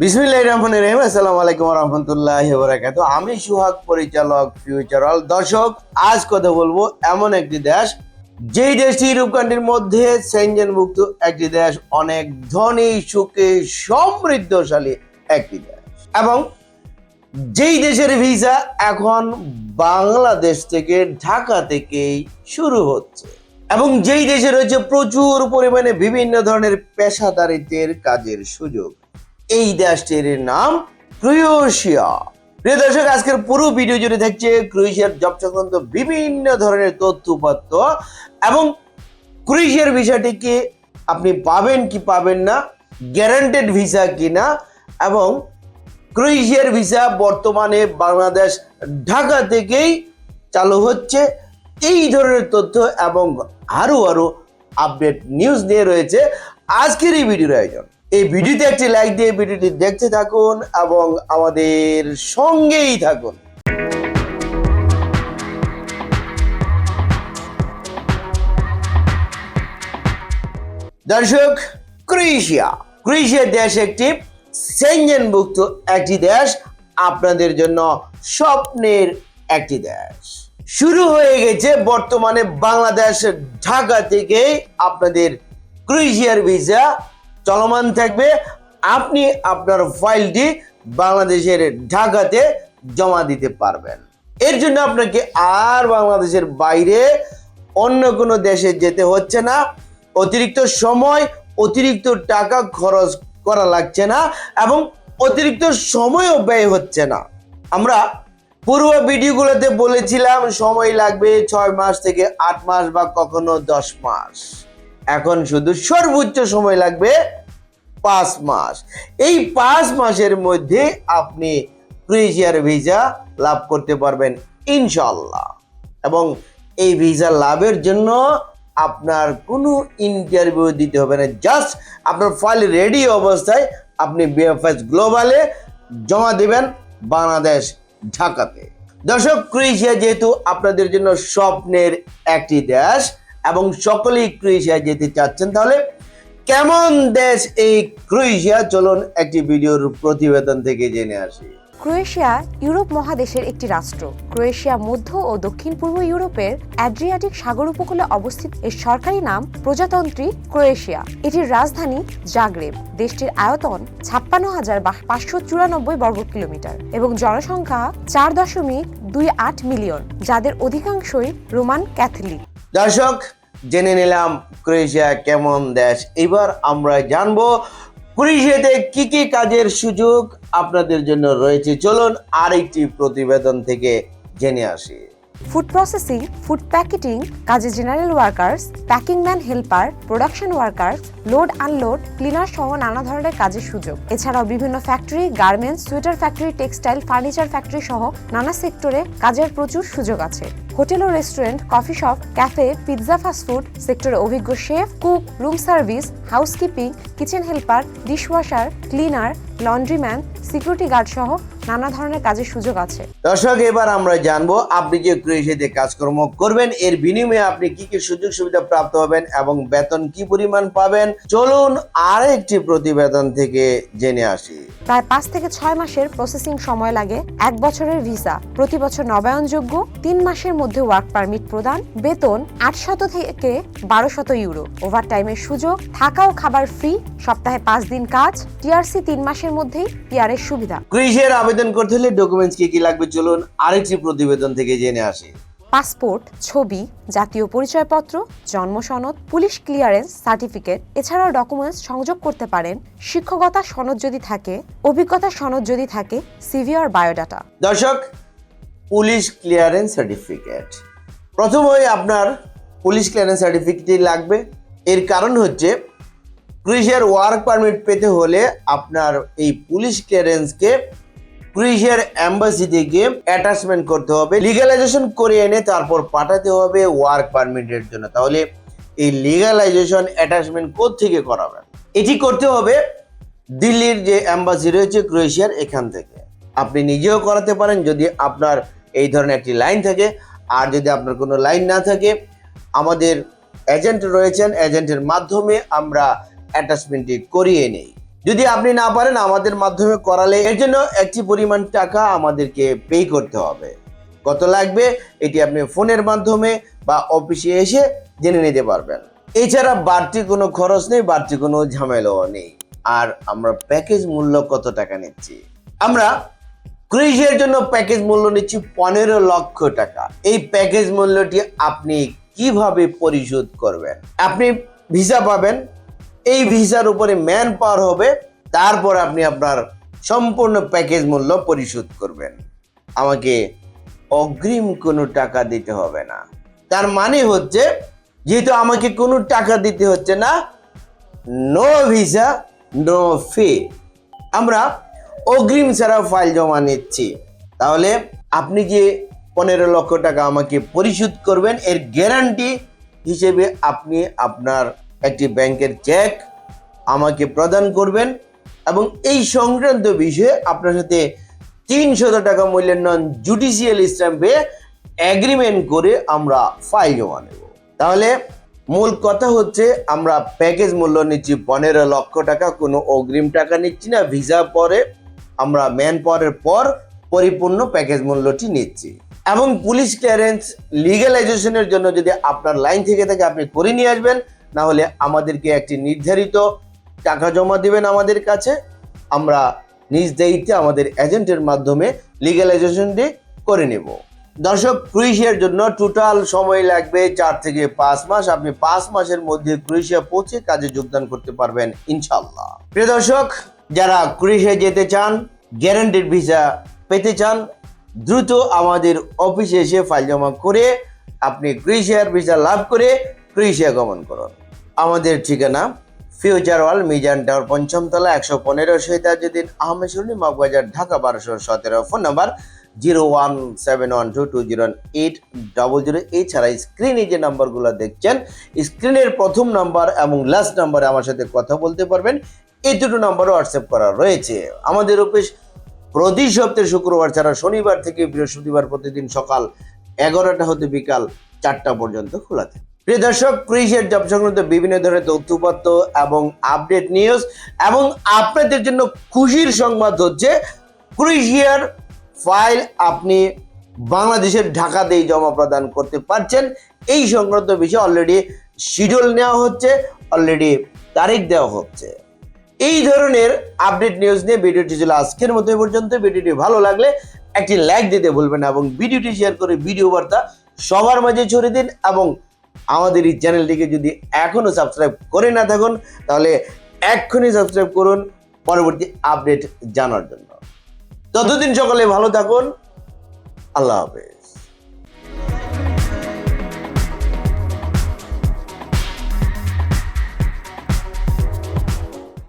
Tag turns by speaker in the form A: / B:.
A: বিসমিল্লাহ রহমান রহিম। আসসালামু আলাইকুম রহমতুল্লাহ বরাকাত। আমি সুহাগ, পরিচালক ফিউচারাল দর্শক। আজ কথা বলব এমন একটি দেশ, যেই দেশটি রূপকান্ডির মধ্যে সেঞ্জনভুক্ত একটি দেশ, অনেক ধনী, সুখে, সমৃদ্ধশালী একটি দেশ। এবং যেই দেশের ভিসা এখন বাংলাদেশ থেকে ঢাকা থেকেই শুরু হচ্ছে। এবং যেই দেশে রয়েছে প্রচুর পরিমাণে বিভিন্ন ধরনের পেশাদারিত্বের কাজের সুযোগ। এই দেশটির নাম ক্রোয়েশিয়া। প্রিয় দর্শক, আজকের পুরো ভিডিও জুড়ে থাকছে ক্রোয়েশিয়ার জব সংক্রান্ত বিভিন্ন ধরনের তথ্যপত্র এবং ক্রোয়েশিয়ার ভিসাটিকে আপনি পাবেন কি পাবেন না গ্যারান্টেড ভিসা কিনা এবং ক্রোয়েশিয়ার ভিসা বর্তমানে বাংলাদেশ, ঢাকা থেকেই চালু হচ্ছে। এই ধরনের তথ্য এবং আরও আরও আপডেট নিউজ নিয়ে রয়েছে আজকের এই ভিডিওর আয়োজন। এই ভিডিওতে একটি লাইক দিয়ে ভিডিওটি দেখতে থাকুন এবং আমাদের সঙ্গেই থাকুন। দর্শক, ক্রোয়েশিয়া। ক্রোয়েশিয়া দেশ একটি সেঞ্জনভুক্ত একটি দেশ। আপনাদের জন্য স্বপ্নের একটি দেশ। শুরু হয়ে গেছে বর্তমানে বাংলাদেশ ঢাকা থেকে আপনাদের ক্রোয়েশিয়ার ভিসা। চলমান থাকবে। আপনি আপনার ফাইলটি বাংলাদেশের ঢাকাতে জমা দিতে পারবেন। এর জন্য আপনাকে আর বাংলাদেশের বাইরে অন্য কোনো দেশে যেতে হচ্ছে না। অতিরিক্ত সময়, অতিরিক্ত টাকা খরচ করা লাগছে না এবং অতিরিক্ত সময়ও ব্যয় হচ্ছে না। আমরা পূর্ব ভিডিওগুলোতে বলেছিলাম, সময় লাগবে ছয় মাস থেকে আট মাস বা কখনো দশ মাস। এখন শুধু সর্বোচ্চ সময় লাগবে পাঁচ মাস। এই পাঁচ মাসের মধ্যে আপনি ক্রোয়েশিয়ার ভিসা লাভ করতে পারবেন ইনশাল্লাহ এবং এই ভিসা লাভের জন্য আপনার কোনো ইন্টারভিউ দিতে হবে না। জাস্ট আপনার ফাইল রেডি অবস্থায় আপনি বিএফএস গ্লোবালে জমা দিবেন বাংলাদেশ, ঢাকাতে। দর্শক, ক্রোয়েশিয়া যেহেতু আপনাদের জন্য স্বপ্নের একটি দেশ এবং সকলেই ক্রোয়েশিয়া যেতে চাচ্ছেন, তাহলে কেমন দেশ এই ক্রোয়েশিয়া? চলুন একটি ভিডিওর প্রতিবেদন থেকে জেনে আসি।
B: ক্রোয়েশিয়া ইউরোপ মহাদেশের একটি রাষ্ট্র। ক্রোয়েশিয়া মধ্য ও দক্ষিণ পূর্ব ইউরোপের অ্যাড্রিয়াটিক সাগর উপকূলে অবস্থিত এর সরকারি নাম প্রজাতন্ত্রী ক্রোয়েশিয়া। এটির রাজধানী জাগ্রেব। দেশটির আয়তন ছাপ্পান্ন হাজার পাঁচশো চুরানব্বই বর্গ কিলোমিটার এবং জনসংখ্যা চার দশমিক দুই আট মিলিয়ন, যাদের অধিকাংশই রোমান ক্যাথলিক।
A: দর্শক, জেনে নিলাম ক্রোয়েশিয়া কেমন দেশ। এবার আমরা জানব ক্রোয়েশিয়াতে কি কি কাজের সুযোগ আপনাদের জন্য রয়েছে। চলুন আরেকটি প্রতিবেদন থেকে জেনে আসি।
B: ফুড প্রসেসিং ফুড প্যাকেটিং কাজে general workers packing man helper production workers load unload cleaner সহ নানা ধরনের কাজের সুযোগ। এছাড়াও বিভিন্ন factory garments sweater factory textile furniture factory সহ নানা সেক্টরে কাজের প্রচুর সুযোগ আছে। হোটেল ও restaurant, coffee shop, cafe, pizza fast food সেক্টরে অভিজ্ঞ chef, cook, room service, housekeeping, kitchen helper, dishwasher, cleaner, laundryman, security guard সহ নানা ধরনের কাজের সুযোগ আছে।
A: দর্শক, এবার আমরা জানব আপনি যে ক্রোয়েশিয়াতে কাজকর্ম করবেন, এর বিনিময়ে আপনি কি কি সুযোগ সুবিধা প্রাপ্ত হবেন এবং বেতন কি পরিমাণ পাবেন? চলুন আরেকটি প্রতিবেদন থেকে জেনে আসি।
B: প্রায় পাঁচ থেকে ছয় মাসের প্রসেসিং সময় লাগে এক বছরের ভিসা। প্রতি বছর নবায়নযোগ্য তিন মাসের মধ্যে ওয়ার্ক পারমিট প্রদান, বেতন আটশত থেকে বারোশত ইউরো। ওভার টাইমের সুযোগ, থাকা ও খাবার ফ্রি, সপ্তাহে পাঁচ দিন কাজ, টিআরসি তিন মাসের মধ্যেই পিআরের সুবিধা।
A: ক্রোয়েশিয়ার আবেদন করতে হলে ডকুমেন্টস কি কি লাগবে চলুন আরেকটি প্রতিবেদন থেকে জেনে আসি।
B: পাসপোর্ট, ছবি, জাতীয় পরিচয়পত্র, জন্ম সনদ, পুলিশ ক্লিয়ারেন্স সার্টিফিকেট এছাড়াও ডকুমেন্টস সংযোগ করতে পারেন। শিক্ষকতা সনদ যদি থাকে, অভিজ্ঞতা সনদ যদি থাকে, সিভি আর বায়োডাটা।
A: দর্শক, পুলিশ ক্লিয়ারেন্স সার্টিফিকেট। প্রথমে আপনার পুলিশ ক্লিয়ারেন্স সার্টিফিকেটই লাগবে। এর কারণ হচ্ছে ক্রুইশিয়ার ওয়ার্ক পারমিট পেতে হলে আপনার এই পুলিশ ক্লিয়ারেন্সকে ক্রুইশিয়ার অ্যাম্বাসি থেকে অ্যাটাচমেন্ট করতে হবে লিগালাইজেশন করে এনে তারপর পাঠাতে হবে ওয়ার্ক পারমিটের জন্য। তাহলে এই লিগালাইজেশন অ্যাটাচমেন্ট থেকে করাবেন এটি করতে হবে দিল্লির যে অ্যাম্বাসি রয়েছে ক্রোয়েশিয়ার এখান থেকে। আপনি নিজেও করাতে পারেন যদি আপনার এই ধরনের একটি লাইন থাকে। আর যদি আপনার কোনো লাইন না থাকে, আমাদের এজেন্ট রয়েছেন এজেন্টের মাধ্যমে আমরা অ্যাটাচমেন্টটি করিয়ে নেই। যদি আপনি না পারেন, আমাদের মাধ্যমে করালে এর জন্য একটি পরিমাণ টাকা আমাদেরকে পে করতে হবে। কত লাগবে এটি আপনি ফোনের মাধ্যমে বা অফিসে এসে জেনে নিতে পারবেন। এছাড়া বাড়তি কোনো খরচ নেই, বাড়তি কোনো ঝামেলাও নেই। আর আমরা প্যাকেজ মূল্য কত টাকা নিচ্ছি? আমরা ক্রুইজের জন্য প্যাকেজ মূল্য নিচ্ছি পনেরো লক্ষ টাকা। এই প্যাকেজ মূল্যটি আপনি কীভাবে পরিশোধ করবেন? আপনি ভিসা পাবেন এই ভিসার উপরে ম্যান পাওয়ার হবে, তারপর আপনি আপনার সম্পূর্ণ প্যাকেজ মূল্য পরিশোধ করবেন। আমাকে অগ্রিম কোনো টাকা দিতে হবে না। তার মানে হচ্ছে, যেহেতু আমাকে কোনো টাকা দিতে হচ্ছে না নো ভিসা নো ফি আমরা অগ্রিম ছাড়া ফাইল জমা নিচ্ছি। তাহলে আপনি যে পনেরো লক্ষ টাকা আমাকে পরিশোধ করবেন, এর গ্যারান্টি হিসেবে আপনি আপনার একটি ব্যাংকের চেক আমাকে প্রদান করবেন এবং এই সংক্রান্ত বিষয়ে আপনার সাথে তিনশত টাকা মূল্যের নন জুডিশিয়াল স্ট্যাম্পে অ্যাগ্রিমেন্ট করে আমরা ফাইল জমা নেব। তাহলে মূল কথা হচ্ছে আমরা প্যাকেজ মূল্য নিচ্ছি পনেরো লক্ষ টাকা, কোনো অগ্রিম টাকা নিচ্ছি না ভিসা পরে আমরা ম্যান পাওয়ারের পর পরিপূর্ণ প্যাকেজ মূল্যটি নিচ্ছি। এবং পুলিশ ক্লিয়ারেন্স লিগ্যালাইজেশনের জন্য যদি আপনার লাইন থেকে থাকে, আপনি করে নিয়ে আসবেন। না হলে আমাদেরকে একটি নির্ধারিত টাকা জমা দিবেন আমাদের কাছে। আমরা নিজ দায়িত্বে আমাদের এজেন্টের মাধ্যমে লিগ্যালাইজেশনটি করে নেব। দর্শক ক্রুইশিয়ার জন্য টোটাল সময় লাগবে চার থেকে পাঁচ মাস। আপনি পাঁচ মাসের মধ্যে ক্রুইশিয়া পৌঁছে কাজে যোগদান করতে পারবেন ইনশাল্লাহ প্রিয় দর্শক, যারা ক্রুইশিয়া যেতে চান গ্যারান্টেড ভিসা পেতে চান, দ্রুত আমাদের অফিসে এসে ফাইল জমা করে আপনি ক্রুইশিয়ার ভিসা লাভ করে ক্রুইশিয়া গমন করুন। আমাদের ঠিকানা ফিউচার ওয়াল, মিজান টাওয়ার পঞ্চম তলা একশো পনেরো শহীদাজুদ্দিন আহমেদ সুরনি মগবাজার, ঢাকা, বারোশো সতেরো। Phone number zero one seven one two two zero eight double zero. এছাড়া স্ক্রিনে যে নাম্বারগুলো দেখছেন, স্ক্রিনের প্রথম নাম্বার এবং লাস্ট নাম্বারে আমার সাথে কথা বলতে পারবেন। এই দুটো নাম্বারও হোয়াটসঅ্যাপ করা রয়েছে। আমাদের অফিস প্রতি সপ্তাহে শুক্রবার ছাড়া শনিবার থেকে বৃহস্পতিবার প্রতিদিন সকাল এগারোটা হতে বিকাল চারটা পর্যন্ত খোলা থাকে। প্রিয় দর্শক ক্রিসের জব সংক্রান্ত বিভিন্ন ধরনের তথ্যপত্র এবং আপডেট নিউজ এবং আপনাদের জন্য খুশির সংবাদ হচ্ছে ক্রুইশিয়ার ফাইল আপনি বাংলাদেশের ঢাকাতেই জমা প্রদান করতে পারছেন। এই সংক্রান্ত বিষয়ে অলরেডি শিডিউল নেওয়া হচ্ছে অলরেডি তারিখ দেওয়া হচ্ছে। এই ধরনের আপডেট নিউজ নিয়ে ভিডিওটি ছিল আজকের মতো পর্যন্ত। ভিডিওটি ভালো লাগলে একটি লাইক দিতে ভুলবেন এবং ভিডিওটি শেয়ার করে ভিডিও বার্তা সবার মাঝে ছড়িয়ে দিন এবং আমাদের এই চ্যানেলটিকে যদি এখনও সাবস্ক্রাইব করে না থাকুন, তাহলে এক্ষুনি সাবস্ক্রাইব করুন পরবর্তী আপডেট জানার জন্য। ততদিন সকলে ভালো থাকুন। আল্লাহ হাফেজ।